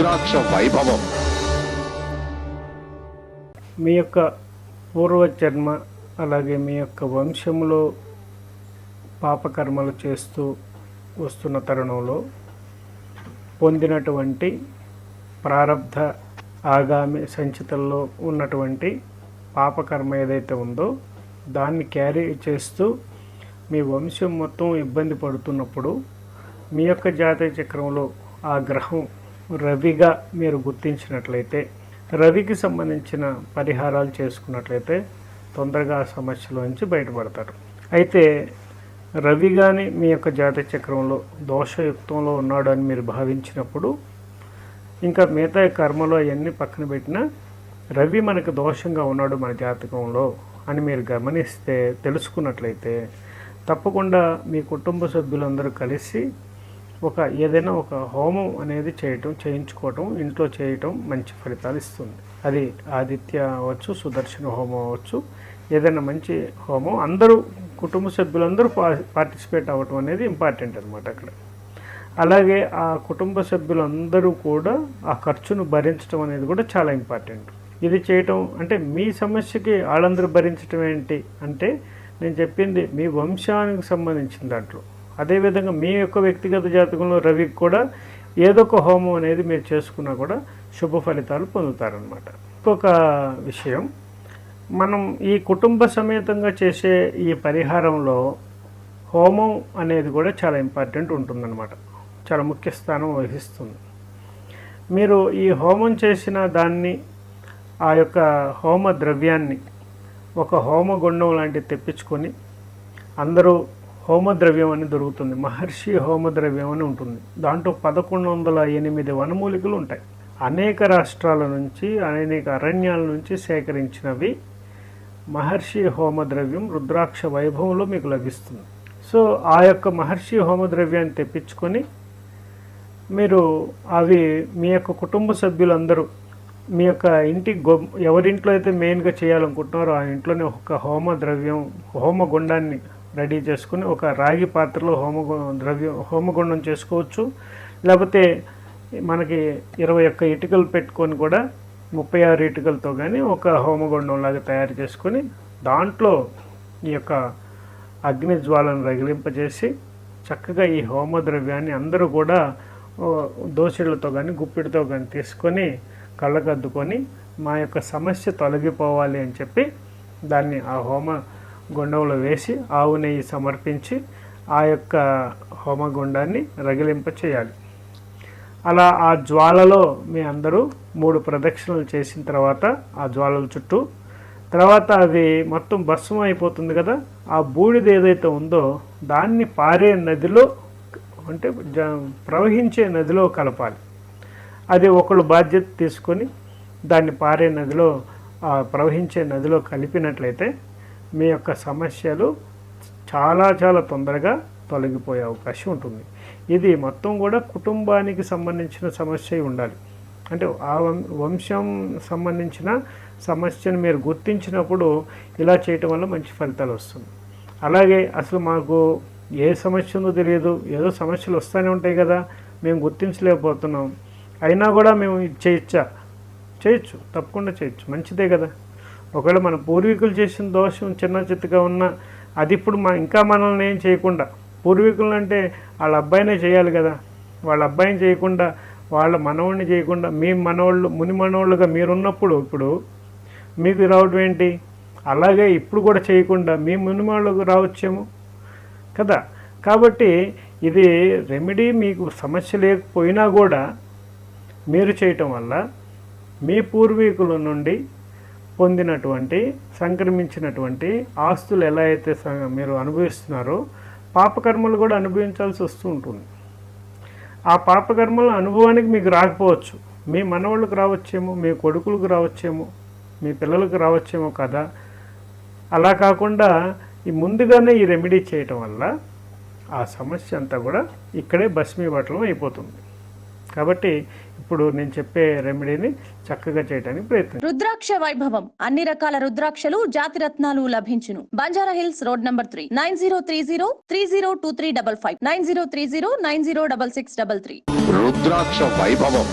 రుద్రాక్ష వైభవం. మీ యొక్క పూర్వజన్మ అలాగే మీ యొక్క వంశంలో పాపకర్మలు చేస్తూ వస్తున్న తరుణంలో పొందినటువంటి ప్రారంధ ఆగామి సంచితల్లో ఉన్నటువంటి పాపకర్మ ఏదైతే ఉందో దాన్ని క్యారీ చేస్తూ మీ వంశం మొత్తం ఇబ్బంది పడుతున్నప్పుడు మీ యొక్క జాతీయ చక్రంలో ఆ గ్రహం రవిగా మీరు గుర్తించినట్లయితే రవికి సంబంధించిన పరిహారాలు చేసుకున్నట్లయితే తొందరగా ఆ సమస్యలోంచి బయటపడతారు. అయితే రవి కానీ మీ యొక్క జాతక చక్రంలో దోషయుక్తంలో ఉన్నాడు అని మీరు భావించినప్పుడు ఇంకా మిగతా కర్మలో అవన్నీ పక్కన పెట్టినా రవి మనకు దోషంగా ఉన్నాడు మన జాతకంలో అని మీరు గమనిస్తే తెలుసుకున్నట్లయితే తప్పకుండా మీ కుటుంబ సభ్యులందరూ కలిసి ఒక ఏదైనా ఒక హోమం అనేది చేయటం చేయించుకోవటం ఇంట్లో చేయటం మంచి ఫలితాలు ఇస్తుంది. అది ఆదిత్య అవ్వచ్చు సుదర్శన హోమం అవ్వచ్చు ఏదైనా మంచి హోమం అందరూ కుటుంబ సభ్యులందరూ పా- పార్టిసిపేట్ అవ్వటం అనేది ఇంపార్టెంట్ అనమాట అక్కడ. అలాగే ఆ కుటుంబ సభ్యులందరూ కూడా ఆ ఖర్చును భరించడం అనేది కూడా చాలా ఇంపార్టెంట్. ఇది చేయటం అంటే మీ సమస్యకి వాళ్ళందరూ భరించడం ఏంటి అంటే నేను చెప్పింది మీ వంశానికి సంబంధించిన దాంట్లో. అదేవిధంగా మీ యొక్క వ్యక్తిగత జాతకంలో రవికి కూడా ఏదో ఒక హోమం అనేది మీరు చేసుకున్నా కూడా శుభ ఫలితాలు పొందుతారనమాట ఇంకొక విషయం మనం ఈ కుటుంబ సమేతంగా చేసే ఈ పరిహారంలో హోమం అనేది కూడా చాలా ఇంపార్టెంట్ ఉంటుందన్నమాట. చాలా ముఖ్య స్థానం వహిస్తుంది. మీరు ఈ హోమం చేసిన దాన్ని ఆ యొక్క హోమ ద్రవ్యాన్ని ఒక హోమగుండం లాంటిది తెప్పించుకొని అందరూ హోమద్రవ్యం అని దొరుకుతుంది. మహర్షి హోమద్రవ్యం అని ఉంటుంది. దాంట్లో పదకొండు వందల ఎనిమిది వనమూలికలు ఉంటాయి. అనేక రాష్ట్రాల నుంచి అనేక అరణ్యాల నుంచి సేకరించినవి మహర్షి హోమద్రవ్యం రుద్రాక్ష వైభవంలో మీకు లభిస్తుంది. సో ఆ యొక్క మహర్షి హోమద్రవ్యాన్ని తెప్పించుకొని మీరు అవి మీ యొక్క కుటుంబ సభ్యులందరూ మీ యొక్క ఇంటి గొ ఎవరింట్లో అయితే మెయిన్గా చేయాలనుకుంటున్నారో ఆ ఇంట్లోనే ఒక హోమ ద్రవ్యం హోమ గుండాన్ని రెడీ చేసుకుని ఒక రాగి పాత్రలో హోమ ద్రవ్యం హోమగుండం చేసుకోవచ్చు. లేకపోతే మనకి ఇరవై ఒక్క ఇటుకలు పెట్టుకొని కూడా ముప్పై ఆరు ఇటుకలతో కానీ ఒక హోమగుండం లాగా తయారు చేసుకొని దాంట్లో ఈ యొక్క అగ్ని జ్వాలను రగిలింపజేసి చక్కగా ఈ హోమ ద్రవ్యాన్ని అందరూ కూడా ఓ, కానీ గుప్పిడితో కానీ తీసుకొని కళ్ళకద్దుకొని మా యొక్క సమస్య తొలగిపోవాలి అని చెప్పి దాన్ని ఆ హోమ గుండంలో వేసి ఆవు నెయ్యి సమర్పించి ఆ యొక్క హోమగుండాన్ని రగిలింప చేయాలి. అలా ఆ జ్వాలలో మీ అందరూ మూడు ప్రదక్షిణలు చేసిన తర్వాత ఆ జ్వాలల చుట్టూ తర్వాత అది మొత్తం భస్మం అయిపోతుంది కదా ఆ బూడిద ఏదైతే ఉందో దాన్ని పారే నదిలో అంటే జ ప్రవహించే నదిలో కలపాలి. అది ఒకళ్ళు బాధ్యత తీసుకొని దాన్ని పారే నదిలో ప్రవహించే నదిలో కలిపినట్లయితే మీ యొక్క సమస్యలు చాలా చాలా తొందరగా తొలగిపోయే అవకాశం ఉంటుంది. ఇది మొత్తం కూడా కుటుంబానికి సంబంధించిన సమస్య ఉండాలి. అంటే ఆ వం- వంశం సంబంధించిన సమస్యను మీరు గుర్తించినప్పుడు ఇలా చేయటం వల్ల మంచి ఫలితాలు వస్తుంది. అలాగే అసలు మాకు ఏ సమస్య ఉందో తెలియదు. ఏదో సమస్యలు వస్తూనే ఉంటాయి కదా. మేము గుర్తించలేకపోతున్నాం. అయినా కూడా మేము చేయొచ్చా? చేయొచ్చు. తప్పకుండా చేయొచ్చు. మంచిదే కదా. ఒకవేళ మన పూర్వీకులు చేసిన దోషం చిన్న చిత్తగా ఉన్నా అది ఇప్పుడు మా ఇంకా మనల్ని ఏం చేయకుండా పూర్వీకులు అంటే వాళ్ళ అబ్బాయినే చేయాలి కదా. వాళ్ళ అబ్బాయిని చేయకుండా వాళ్ళ మనవాడిని చేయకుండా మీ మనవాళ్ళు ముని మనవాళ్ళుగా మీరున్నప్పుడు ఇప్పుడు మీకు రావడం ఏంటి? అలాగే ఇప్పుడు కూడా చేయకుండా మీ ముని మనవాళ్ళకు రావచ్చేమో కదా. కాబట్టి ఇది రెమెడీ మీకు సమస్య లేకపోయినా కూడా మీరు చేయటం వల్ల మీ పూర్వీకుల నుండి పొందినటువంటి సంక్రమించినటువంటి ఆస్తులు ఎలా అయితే స- మీరు అనుభవిస్తున్నారో పాపకర్మలు కూడా అనుభవించాల్సి వస్తూ ఉంటుంది. ఆ పాపకర్మల అనుభవానికి మీకు రాకపోవచ్చు. మీ మనవాళ్ళకు రావచ్చేమో మీ కొడుకులకు రావచ్చేమో మీ పిల్లలకు రావచ్చేమో కదా. అలా కాకుండా ఈ ముందుగానే ఈ రెమెడీ చేయటం వల్ల ఆ సమస్య అంతా కూడా ఇక్కడే భస్మీపట్లం అయిపోతుంది. కాబట్టి ఇప్పుడు నేను చెప్పే రెమెడీని చక్కగా చేయడానికి ప్రయత్నం రుద్రాక్ష వైభవం. అన్ని రకాల రుద్రాక్షలు జాతి రత్నాలు లభించును. Banjara Hills road number three. Nine zero three zero three zero two three double five. Nine zero three zero nine zero double six double three. Rudraksha వైభవం.